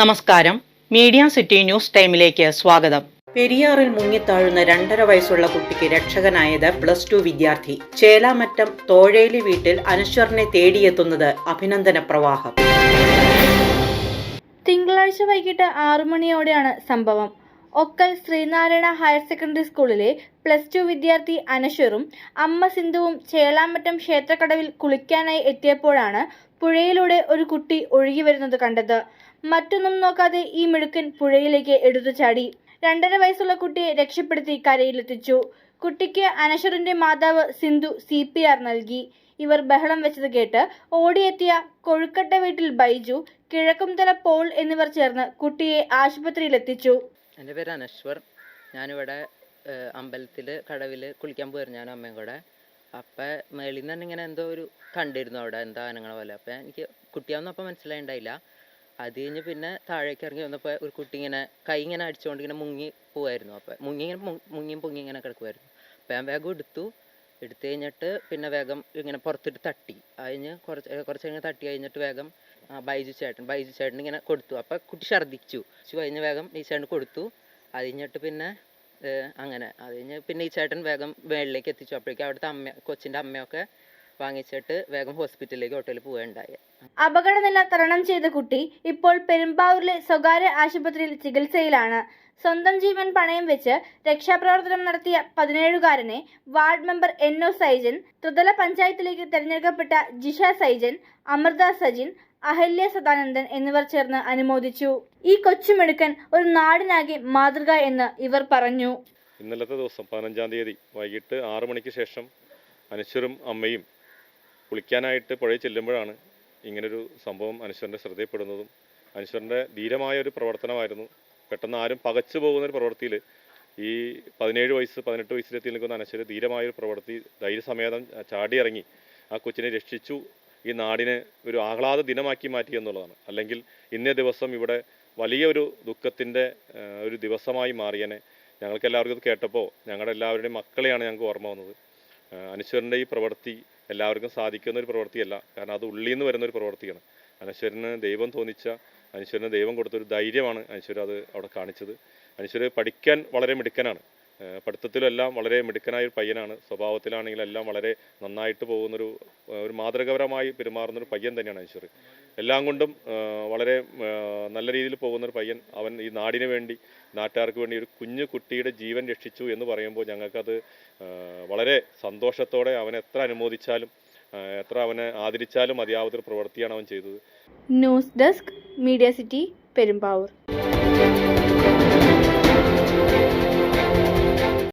നമസ്കാരം. Media city news ടൈമിലേക്ക് സ്വാഗതം. പെരിയാറിൽ മുങ്ങിത്താഴുന്ന രണ്ടര വയസ്സുള്ള കുട്ടിക്ക് രക്ഷകനായത് പ്ലസ് ടു വിദ്യാർത്ഥി. ചേലാമറ്റം തോഴേലി വീട്ടിൽ അനശ്വറിനെ തേടിയെത്തുന്നത് അഭിനന്ദന പ്രവാഹം. തിങ്കളാഴ്ച വൈകിട്ട് ആറു മണിയോടെയാണ് സംഭവം. ഒക്കൽ ശ്രീനാരായണ ഹയർ സെക്കൻഡറി സ്കൂളിലെ പ്ലസ് ടു വിദ്യാർത്ഥി അനശ്വറും അമ്മ സിന്ധുവും ചേലാമറ്റം ക്ഷേത്രക്കടവിൽ കുളിക്കാനായി എത്തിയപ്പോഴാണ് പുഴയിലൂടെ ഒരു കുട്ടി ഒഴുകി വരുന്നത് കണ്ടത്. മറ്റൊന്നും നോക്കാതെ ഈ മിടുക്കൻ പുഴയിലേക്ക് എടുത്തു ചാടി. രണ്ടര വയസ്സുള്ള കുട്ടിയെ രക്ഷപ്പെടുത്തി കരയിലെത്തിച്ചു. കുട്ടിക്ക് അനശ്വറിന്റെ മാതാവ് സിന്ധു സി പി ആർ നൽകി. ഇവർ ബഹളം വെച്ചത് കേട്ട് ഓടിയെത്തിയ കൊഴുക്കട്ട വീട്ടിൽ ബൈജു കിഴക്കുംതല പോൾ എന്നിവർ ചേർന്ന് കുട്ടിയെ ആശുപത്രിയിലെത്തിച്ചു. എന്റെ പേര് അനശ്വർ. ഞാനിവിടെ അമ്പലത്തിൽ കടവിൽ കുളിക്കാൻ പോയിരുന്നു. ഞാൻ അമ്മയും കൂടെ. അപ്പം മേളിൽ നിന്ന് തന്നെ ഇങ്ങനെ എന്തോ ഒരു കണ്ടിരുന്നു അവിടെ എന്താ അനങ്ങളെ പോലെ. അപ്പം എനിക്ക് കുട്ടിയാവുന്ന അപ്പം മനസ്സിലായിണ്ടായില്ല. അത് കഴിഞ്ഞ് പിന്നെ താഴേക്ക് ഇറങ്ങി വന്നപ്പോൾ ഒരു കുട്ടി ഇങ്ങനെ കൈ ഇങ്ങനെ അടിച്ചുകൊണ്ട് ഇങ്ങനെ മുങ്ങി പോവായിരുന്നു. അപ്പം മുങ്ങി ഇങ്ങനെ മുങ്ങിയും പൊങ്ങി ഇങ്ങനെ കിടക്കുമായിരുന്നു അപ്പം ഞാൻ വേഗം എടുത്തു. എടുത്തു കഴിഞ്ഞിട്ട് പിന്നെ വേഗം ഇങ്ങനെ പുറത്തിട്ട് തട്ടി. അതിന് കുറച്ച് കുറച്ച് കഴിഞ്ഞ് തട്ടി കഴിഞ്ഞിട്ട് വേഗം ബൈജു ചേട്ടൻ ബൈജു ചേട്ടൻ ഇങ്ങനെ കൊടുത്തു. അപ്പം കുട്ടി ഛർദ്ദിച്ചു. കഴിഞ്ഞ് വേഗം ഈ ചേട്ടൻ കൊടുത്തു. അത് കഴിഞ്ഞിട്ട് പിന്നെ അങ്ങനെ. അത് കഴിഞ്ഞ് പിന്നെ ഈ ചേട്ടൻ വേഗം മേളിലേക്ക് എത്തിച്ചു. അപ്പോഴേക്കും അവിടുത്തെ അമ്മ കൊച്ചിന്റെ അമ്മയൊക്കെ വാങ്ങിച്ചിട്ട് വേഗം ഹോസ്പിറ്റലിലേക്ക് ഓട്ടോയിൽ പോവുകയുണ്ടായി. അപകടനില തരണം ചെയ്ത കുട്ടി ഇപ്പോൾ പെരുമ്പാവൂരിലെ സ്വകാര്യ ആശുപത്രിയിൽ ചികിത്സയിലാണ്. സ്വന്തം ജീവൻ പണയം വെച്ച് രക്ഷാപ്രവർത്തനം നടത്തിയ പതിനേഴുകാരനെ ward member N O Saijan ത്രിതല പഞ്ചായത്തിലേക്ക് തെരഞ്ഞെടുക്കപ്പെട്ട ജിഷ സൈജൻ അമൃത സജിൻ അഹല്യ സദാനന്ദൻ എന്നിവർ ചേർന്ന് അനുമോദിച്ചു. ഈ കൊച്ചുമിടുക്കൻ ഒരു നാടിനാകെ മാതൃക എന്ന് ഇവർ പറഞ്ഞു. ഇന്നലത്തെ ദിവസം പതിനഞ്ചാം തീയതി വൈകിട്ട് ആറു മണിക്ക് ശേഷം അനശ്വരും അമ്മയും കുളിക്കാനായിട്ട് പുഴയിൽ ചെല്ലുമ്പോഴാണ് ഇങ്ങനൊരു സംഭവം അനശ്വരന്റെ ശ്രദ്ധയിൽപ്പെടുന്നതും അനശ്വരന്റെ ധീരമായ ഒരു പ്രവർത്തനമായിരുന്നു. പെട്ടെന്ന് ആരും പകച്ചു പോകുന്ന ഒരു പ്രവൃത്തിയിൽ ഈ പതിനേഴ് വയസ്സ് പതിനെട്ട് വയസ്സിലെത്തി നിൽക്കുന്ന അനശ്വര ധീരമായ ഒരു പ്രവൃത്തി ധൈര്യസമേതം ചാടിയിറങ്ങി ആ കൊച്ചിനെ രക്ഷിച്ചു. ഈ നാടിനെ ഒരു ആഹ്ലാദ ദിനമാക്കി മാറ്റി എന്നുള്ളതാണ്. അല്ലെങ്കിൽ ഇന്നേ ദിവസം ഇവിടെ വലിയൊരു ദുഃഖത്തിന്റെ ഒരു ദിവസമായി മാറിയനെ. ഞങ്ങൾക്ക് എല്ലാവർക്കും ഇത് കേട്ടപ്പോൾ ഞങ്ങളുടെ എല്ലാവരുടെയും മക്കളെയാണ് ഞങ്ങൾക്ക് ഓർമ്മ വന്നത്. അനശ്വരന്റെ ഈ പ്രവൃത്തി എല്ലാവർക്കും സാധിക്കുന്ന ഒരു പ്രവൃത്തിയല്ല. കാരണം അത് ഉള്ളിൽ നിന്ന് വരുന്ന ഒരു പ്രവൃത്തിയാണ്. അനശ്വരന് ദൈവം തോന്നിച്ച അനശ്വരന് ദൈവം കൊടുത്തൊരു ധൈര്യമാണ് അനശ്വര അത് അവിടെ കാണിച്ചത്. അനശ്വര് പഠിക്കാൻ വളരെ മിടുക്കനാണ്. പഠിത്തത്തിലെല്ലാം വളരെ മിടുക്കനായ ഒരു പയ്യനാണ്. സ്വഭാവത്തിലാണെങ്കിലും എല്ലാം വളരെ നന്നായിട്ട് പോകുന്നൊരു ഒരു മാതൃകപരമായി പെരുമാറുന്നൊരു പയ്യൻ തന്നെയാണ് അനശ്വർ എല്ലാം കൊണ്ടും വളരെ നല്ല രീതിയിൽ പോകുന്നൊരു പയ്യൻ. അവൻ ഈ നാടിന് വേണ്ടി നാട്ടുകാർക്ക് വേണ്ടി ഒരു കുഞ്ഞു കുട്ടിയുടെ ജീവൻ രക്ഷിച്ചു എന്ന് പറയുമ്പോൾ ഞങ്ങൾക്കത് വളരെ സന്തോഷത്തോടെ അവനെ എത്ര അനുമോദിച്ചാലും എത്ര അവനെ ആദരിച്ചാലും മതിയാവാത്തൊരു പ്രവൃത്തിയാണ് അവൻ ചെയ്തത്. News desk media city Perumbavoor.